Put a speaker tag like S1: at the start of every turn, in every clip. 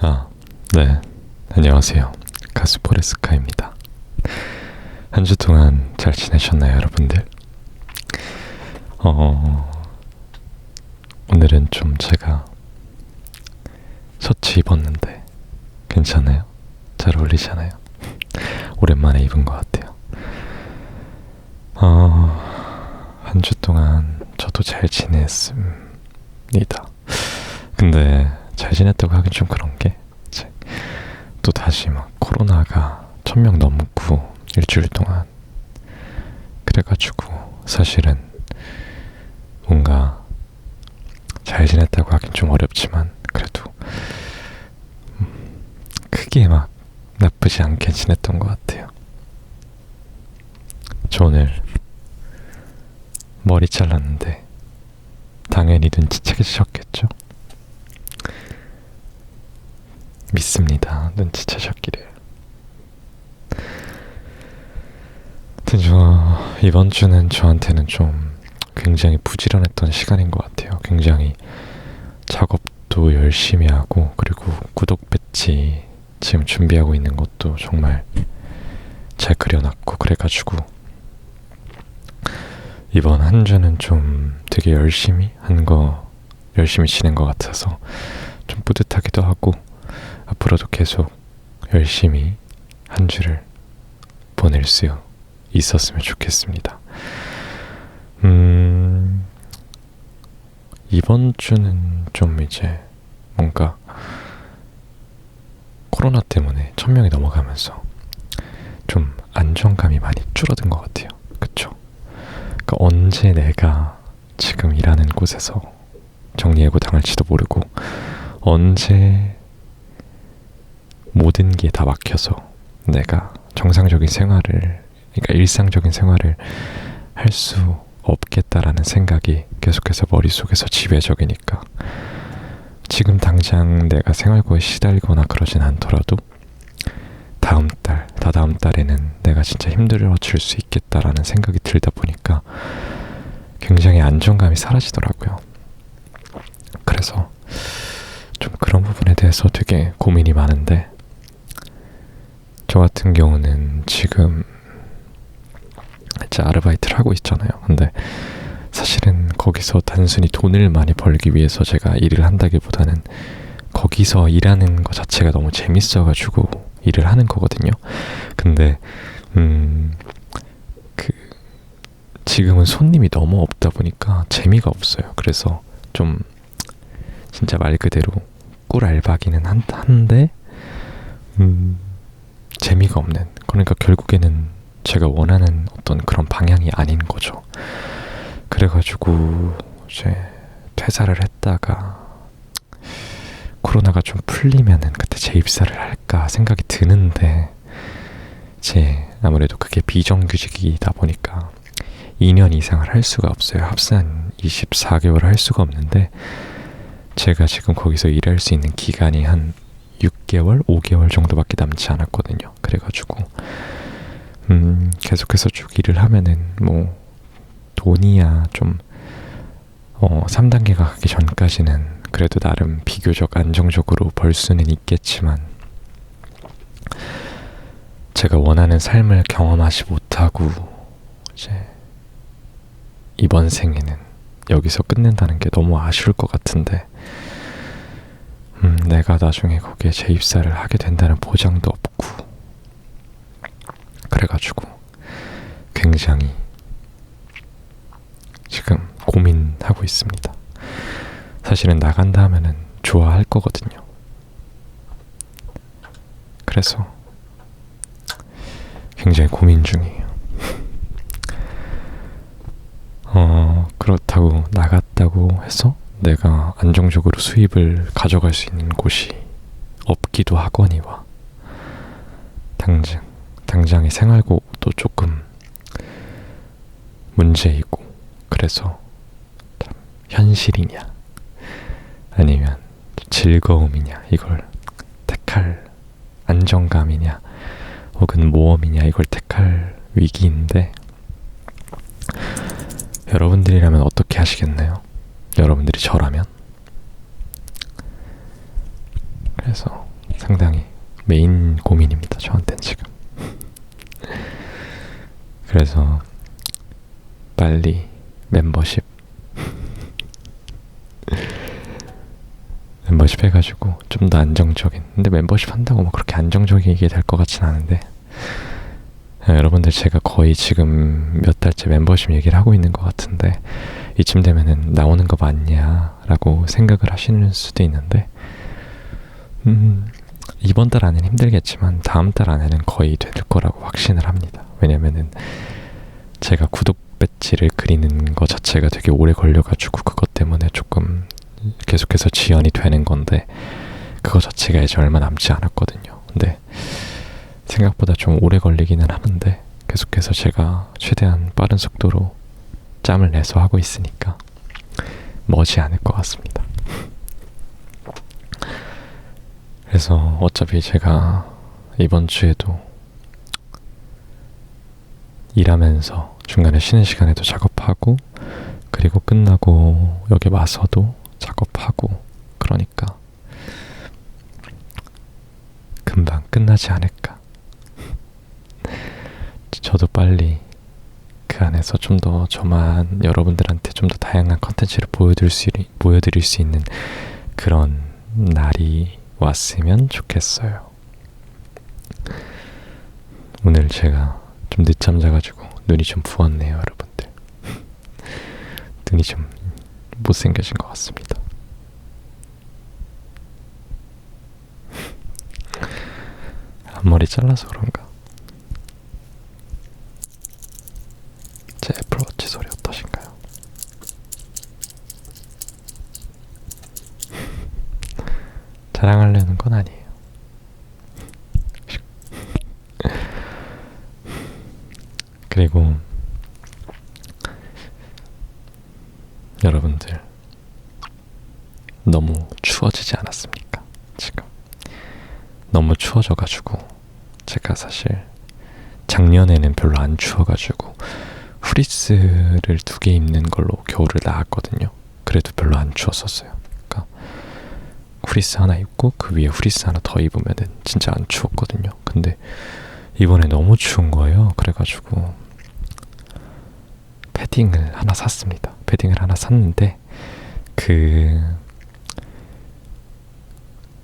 S1: 아, 네. 안녕하세요. 가수 포레스카입니다. 한 주 동안 잘 지내셨나요, 여러분들? 어, 오늘은 좀 제가 셔츠 입었는데 괜찮아요? 잘 어울리잖아요? 오랜만에 입은 것 같아요. 어, 한 주 동안 저도 잘 지냈습니다. 근데 잘 지냈다고 하긴 좀 그런 게 또 다시 막 코로나가 천 명 넘고 일주일 동안 그래가지고 사실은 뭔가 잘 지냈다고 하긴 좀 어렵지만 그래도 음, 크게 막 나쁘지 않게 지냈던 것 같아요. 저 오늘 머리 잘랐는데 당연히 눈치채셨겠죠? 믿습니다. 눈치채셨기를. 저 이번 주는 저한테는 좀 굉장히 부지런했던 시간인 것 같아요. 굉장히 작업도 열심히 하고 그리고 구독 배지 지금 준비하고 있는 것도 정말 잘 그려놨고 그래가지고 이번 한 주는 좀 되게 열심히 한 거 열심히 지낸 것 같아서 좀 뿌듯하기도 하고 앞으로도 계속 열심히 한 주를 보낼 수 있었으면 좋겠습니다. 음, 이번 주는 좀 이제 뭔가 코로나 때문에 천 명이 넘어가면서 좀 안정감이 많이 줄어든 것 같아요. 그쵸? 그러니까 언제 내가 지금 일하는 곳에서 정리해고 당할지도 모르고 언제 모든 게 다 막혀서 내가 정상적인 생활을 그러니까 일상적인 생활을 할 수 없겠다라는 생각이 계속해서 머릿속에서 지배적이니까 지금 당장 내가 생활고에 시달리거나 그러진 않더라도 다음 달, 다다음 달에는 내가 진짜 힘들어질 수 있겠다라는 생각이 들다 보니까 굉장히 안정감이 사라지더라고요. 그래서 좀 그런 부분에 대해서 되게 고민이 많은데 저 같은 경우는 지금 이제 아르바이트를 하고 있잖아요. 근데 사실은 거기서 단순히 돈을 많이 벌기 위해서 제가 일을 한다기보다는 거기서 일하는 것 자체가 너무 재밌어가지고 일을 하는 거거든요. 근데 음, 그 지금은 손님이 너무 없다 보니까 재미가 없어요. 그래서 좀 진짜 말 그대로 꿀 알바기는 한, 한데 음, 재미가 없는 그러니까 결국에는 제가 원하는 어떤 그런 방향이 아닌 거죠. 그래가지고 이제 퇴사를 했다가 코로나가 좀 풀리면은 그때 재입사를 할까 생각이 드는데 제 아무래도 그게 비정규직이다 보니까 2년 이상을 할 수가 없어요. 합산 24개월을 할 수가 없는데 제가 지금 거기서 일할 수 있는 기간이 한 6개월, 5개월 정도밖에 남지 않았거든요. 그래가지고 음, 계속해서 쭉 일을 하면은 뭐 돈이야 좀 어, 3단계가 가기 전까지는 그래도 나름 비교적 안정적으로 벌 수는 있겠지만 제가 원하는 삶을 경험하지 못하고 이제 이번 생에는 여기서 끝낸다는 게 너무 아쉬울 것 같은데 음, 내가 나중에 거기에 재입사를 하게 된다는 보장도 없고 그래가지고 굉장히 지금 고민하고 있습니다. 사실은 나간다 하면은 좋아할 거거든요. 그래서 굉장히 고민 중이에요. 어, 그렇다고 나갔다고 해서 내가 안정적으로 수입을 가져갈 수 있는 곳이 없기도 하거니와 당장 당장의 생활고도 조금 문제이고 그래서 현실이냐 아니면 즐거움이냐 이걸 택할 안정감이냐 혹은 모험이냐 이걸 택할 위기인데 여러분들이라면 어떻게 하시겠나요? 여러분들이 저라면 그래서 상당히 메인 고민입니다. 저한테는 지금. 그래서 빨리 멤버십 멤버십 해가지고 좀 더 안정적인 근데 멤버십 한다고 뭐 그렇게 안정적이게 될 것 같진 않은데 예, 여러분들 제가 거의 지금 몇 달째 멤버십 얘기를 하고 있는 것 같은데 이쯤 되면은 나오는 거 맞냐라고 생각을 하시는 수도 있는데 음 이번 달 안에는 힘들겠지만 다음 달 안에는 거의 될 거라고 확신을 합니다. 왜냐면은 제가 구독 배지를 그리는 거 자체가 되게 오래 걸려가지고 그것 때문에 조금 계속해서 지연이 되는 건데 그거 자체가 이제 얼마 남지 않았거든요. 근데 생각보다 좀 오래 걸리기는 하는데 계속해서 제가 최대한 빠른 속도로 짬을 내서 하고 있으니까 머지 않을 것 같습니다. 그래서 어차피 제가 이번 주에도 일하면서 중간에 쉬는 시간에도 작업하고 그리고 끝나고 여기 와서도 작업하고 그러니까 금방 끝나지 않을까. 저도 빨리 그 안에서 좀 더 저만 여러분들한테 좀 더 다양한 컨텐츠를 보여드릴 수, 보여드릴 수 있는 그런 날이 왔으면 좋겠어요. 오늘 제가 좀 늦잠 자가지고 눈이 좀 부었네요, 여러분들. 눈이 좀 못생겨진 것 같습니다. 앞머리 잘라서 그런가? 제 애플워치 소리 어떠신가요? 자랑하려는 건 아니에요. 그리고 여러분들 너무 추워지지 않았습니까? 지금 너무 추워져가지고 제가 사실 작년에는 별로 안 추워가지고 후리스를 두 개 입는 걸로 겨울을 나왔거든요. 그래도 별로 안 추웠었어요. 후리스 하나 입고 그 위에 후리스 하나 더 입으면은 진짜 안 추웠거든요. 근데 이번에 너무 추운 거예요. 그래가지고 패딩을 하나 샀습니다. 패딩을 하나 샀는데 그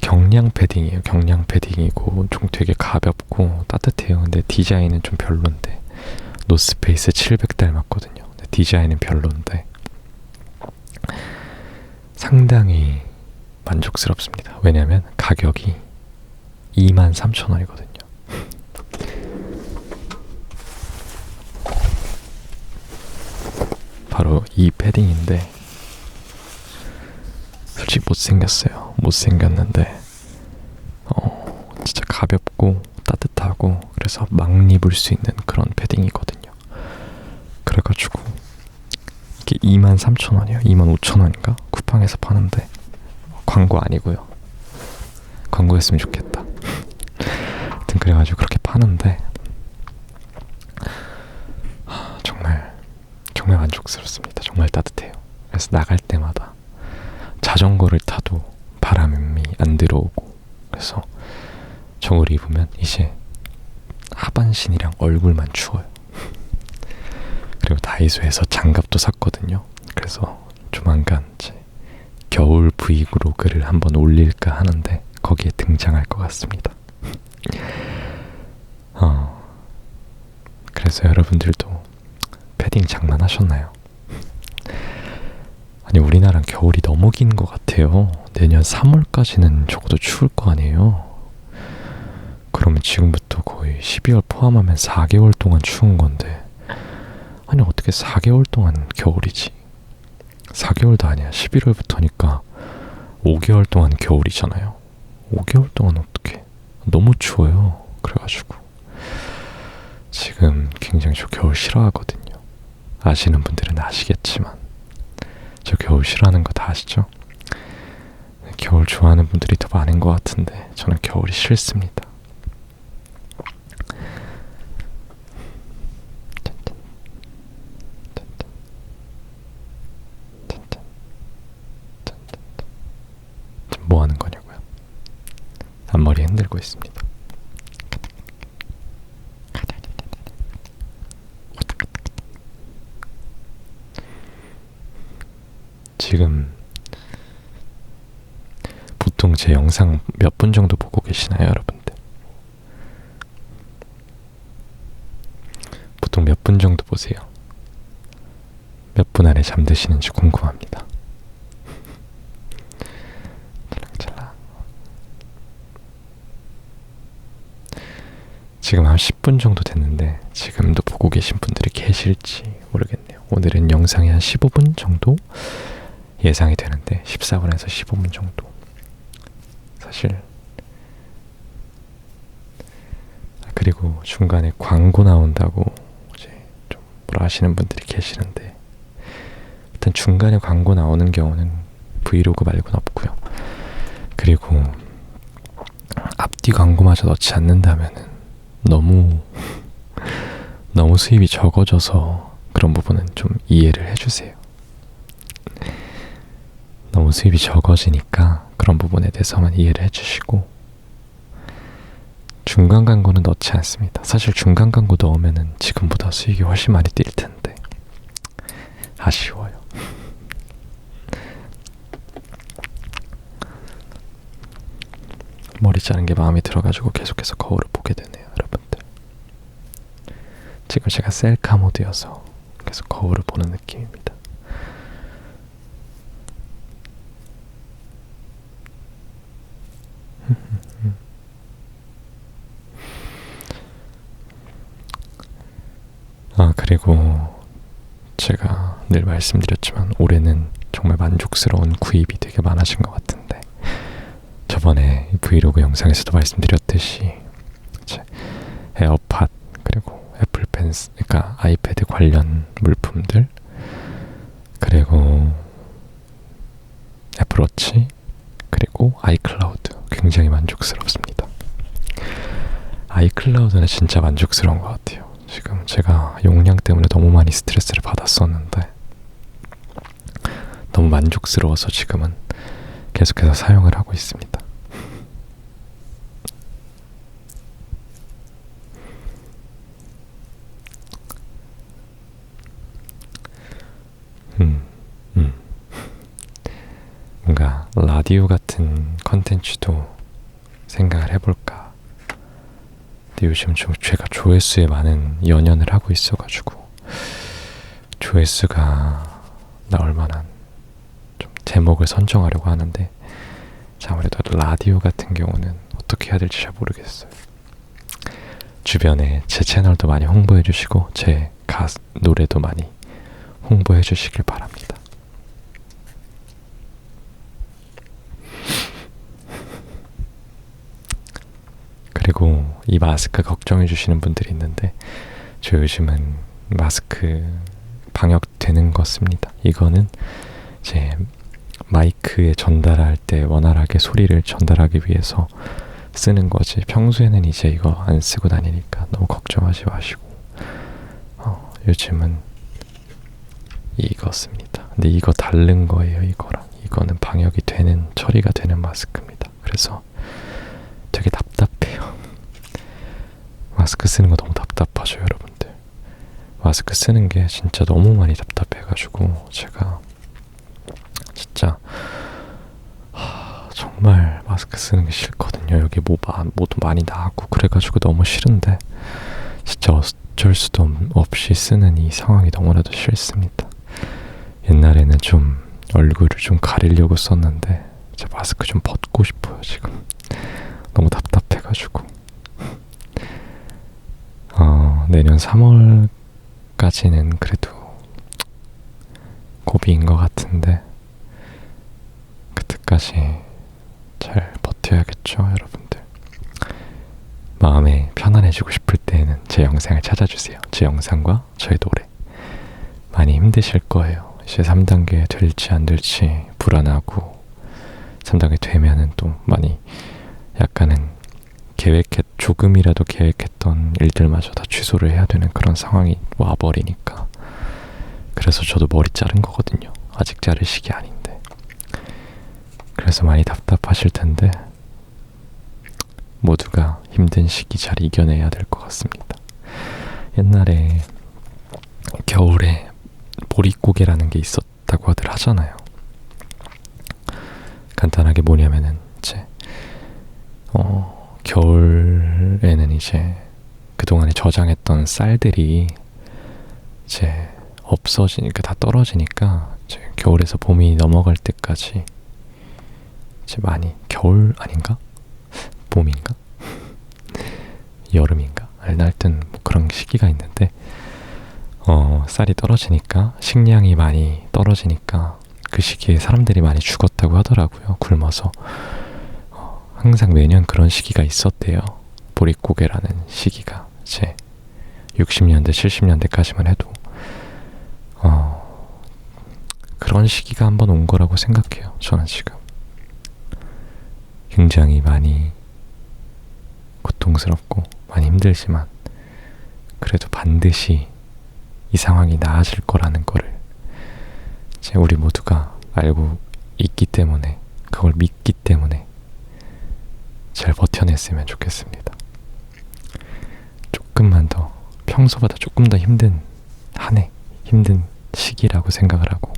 S1: 경량 패딩이에요. 경량 패딩이고 좀 되게 가볍고 따뜻해요. 근데 디자인은 좀 별론데 노스페이스 700 닮았거든요. 디자인은 별론데 상당히 만족스럽습니다. 왜냐하면 가격이 23,000원이거든요. 바로 이 패딩인데 솔직히 못생겼어요. 못생겼는데 어, 진짜 가볍고 따뜻하고 그래서 막 입을 수 있는 그런 패딩이거든요. 그래가지고 이게 23,000원이에요. 25,000원인가? 쿠팡에서 파는데 광고 아니고요. 광고했으면 좋겠다. 하여튼 그래가지고 그렇게 파는데 하, 정말 정말 만족스럽습니다. 정말 따뜻해요. 그래서 나갈 때마다 자전거를 타도 바람이 안 들어오고 그래서 저걸 입으면 이제 하반신이랑 얼굴만 추워요. 그리고 다이소에서 장갑도 샀거든요. 그래서 조만간 이제 겨울 브이로그를 한번 올릴까 하는데 거기에 등장할 것 같습니다. 어, 그래서 여러분들도 패딩 장만하셨나요? 아니 우리나라 겨울이 너무 긴 것 같아요. 내년 3월까지는 적어도 추울 거 아니에요. 그러면 지금부터 거의 12월 포함하면 4개월 동안 추운 건데 아니 어떻게 4개월 동안 겨울이지? 4개월도 아니야. 11월부터니까 5개월 동안 겨울이잖아요. 5개월 동안 어떻게? 너무 추워요. 그래가지고 지금 굉장히 저 겨울 싫어하거든요. 아시는 분들은 아시겠지만 저 겨울 싫어하는 거 다 아시죠? 겨울 좋아하는 분들이 더 많은 것 같은데 저는 겨울이 싫습니다. 지금 뭐 하는 거냐고요? 앞머리 흔들고 있습니다. 지금 보통 제 영상 몇 분 정도 보고 계시나요, 여러분들? 보통 몇 분 정도 보세요? 몇 분 안에 잠드시는지 궁금합니다. 지금 한 10분 정도 됐는데 지금도 보고 계신 분들이 계실지 모르겠네요. 오늘은 영상이 한 15분 정도 예상이 되는데 14분에서 15분 정도. 사실 아, 그리고 중간에 광고 나온다고 이제 좀 뭐라 하시는 분들이 계시는데 일단 중간에 광고 나오는 경우는 브이로그 말고는 없고요. 그리고 앞뒤 광고마저 넣지 않는다면은 너무 너무 수입이 적어져서 그런 부분은 좀 이해를 해주세요. 너무 수입이 적어지니까 그런 부분에 대해서만 이해를 해주시고 중간 광고는 넣지 않습니다. 사실 중간 광고 넣으면은 지금보다 수익이 훨씬 많이 뛸 텐데 아쉬워요. 머리 자른 게 마음에 들어가지고 계속해서 거울을 보게 되네요, 여러분들. 지금 제가 셀카 모드여서 계속 거울을 보는 느낌입니다. 아, 그리고 제가 늘 말씀드렸지만 올해는 정말 만족스러운 구입이 되게 많아진 것 같은데 저번에 브이로그 영상에서도 말씀드렸듯이 제 에어팟 그리고 애플 펜스 그러니까 아이패드 관련 물품들 그리고 애플워치 그리고 아이클라우드 굉장히 만족스럽습니다. 아이클라우드는 진짜 만족스러운 것 같아요. 지금 제가 용량 때문에 너무 많이 스트레스를 받았었는데 너무 만족스러워서 지금은 계속해서 사용을 하고 있습니다. 음, 음. 뭔가 라디오 같은 컨텐츠도 생각을 해볼까. 근데 요즘 좀 제가 조회수에 많은 연연을 하고 있어가지고 조회수가 나올 만한 좀 제목을 선정하려고 하는데 아무래도 라디오 같은 경우는 어떻게 해야 될지 잘 모르겠어요. 주변에 제 채널도 많이 홍보해 주시고 제 가, 노래도 많이 홍보해 주시길 바랍니다. 그리고 이 마스크 걱정해 주시는 분들이 있는데 저 요즘은 마스크 방역 되는 거 씁니다. 이거는 제 마이크에 전달할 때 원활하게 소리를 전달하기 위해서 쓰는 거지. 평소에는 이제 이거 안 쓰고 다니니까 너무 걱정하지 마시고 어, 요즘은 이거 씁니다. 근데 이거 다른 거예요. 이거랑 이거는 방역이 되는 처리가 되는 마스크입니다. 그래서 되게 답답해요. 마스크 쓰는 거 너무 답답하죠, 여러분들. 마스크 쓰는 게 진짜 너무 많이 답답해가지고 제가 진짜 하, 정말 마스크 쓰는 게 싫거든요. 여기 뭐 뭐도 많이 나고 그래가지고 너무 싫은데 진짜 어쩔 수도 없이 쓰는 이 상황이 너무나도 싫습니다. 옛날에는 좀 얼굴을 좀 가리려고 썼는데 제 마스크 좀 벗고 싶어요 지금 너무 답답해가지고 어, 내년 3월까지는 그래도 고비인 것 같은데 그때까지 잘 버텨야겠죠 여러분들. 마음에 편안해지고 싶을 때에는 제 영상을 찾아주세요. 제 영상과 저의 노래. 많이 힘드실 거예요. 이제 3단계 될지 안 될지 불안하고 3단계 되면은 또 많이 약간은 계획했 조금이라도 계획했던 일들마저 다 취소를 해야 되는 그런 상황이 와버리니까 그래서 저도 머리 자른 거거든요. 아직 자를 시기 아닌데 그래서 많이 답답하실 텐데 모두가 힘든 시기 잘 이겨내야 될 것 같습니다. 옛날에 겨울에 보릿고개라는 게 있었다고 들 하잖아요. 간단하게 뭐냐면은 이제 어 겨울에는 이제 그동안에 저장했던 쌀들이 이제 없어지니까 다 떨어지니까 이제 겨울에서 봄이 넘어갈 때까지 이제 많이 겨울 아닌가? 봄인가? 여름인가? 하여튼 뭐 그런 시기가 있는데 어, 쌀이 떨어지니까 식량이 많이 떨어지니까 그 시기에 사람들이 많이 죽었다고 하더라고요. 굶어서 어, 항상 매년 그런 시기가 있었대요. 보릿고개라는 시기가 이제 60년대, 70년대까지만 해도 어, 그런 시기가 한번 온 거라고 생각해요. 저는 지금 굉장히 많이 고통스럽고 많이 힘들지만 그래도 반드시 이 상황이 나아질 거라는 거를 이제 우리 모두가 알고 있기 때문에 그걸 믿기 때문에 잘 버텨냈으면 좋겠습니다. 조금만 더 평소보다 조금 더 힘든 한 해, 힘든 시기라고 생각을 하고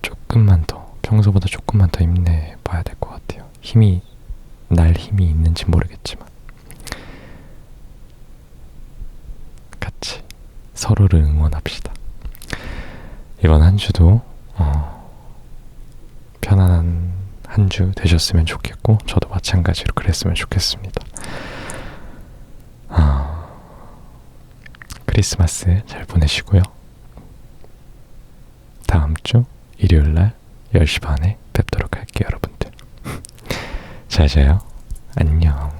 S1: 조금만 더 평소보다 조금만 더 힘내봐야 될 것 같아요. 힘이 날 힘이 있는지 모르겠지만 같이 서로를 응원합시다. 이번 한 주도 어, 편안 한한주 되셨으면 좋겠고 저도 마찬가지로 그랬으면 좋겠습니다. 아, 크리스마스 잘 보내시고요. 다음 주 일요일 날 10시 반에 뵙도록 할게요, 여러분들. 잘 자요. 안녕.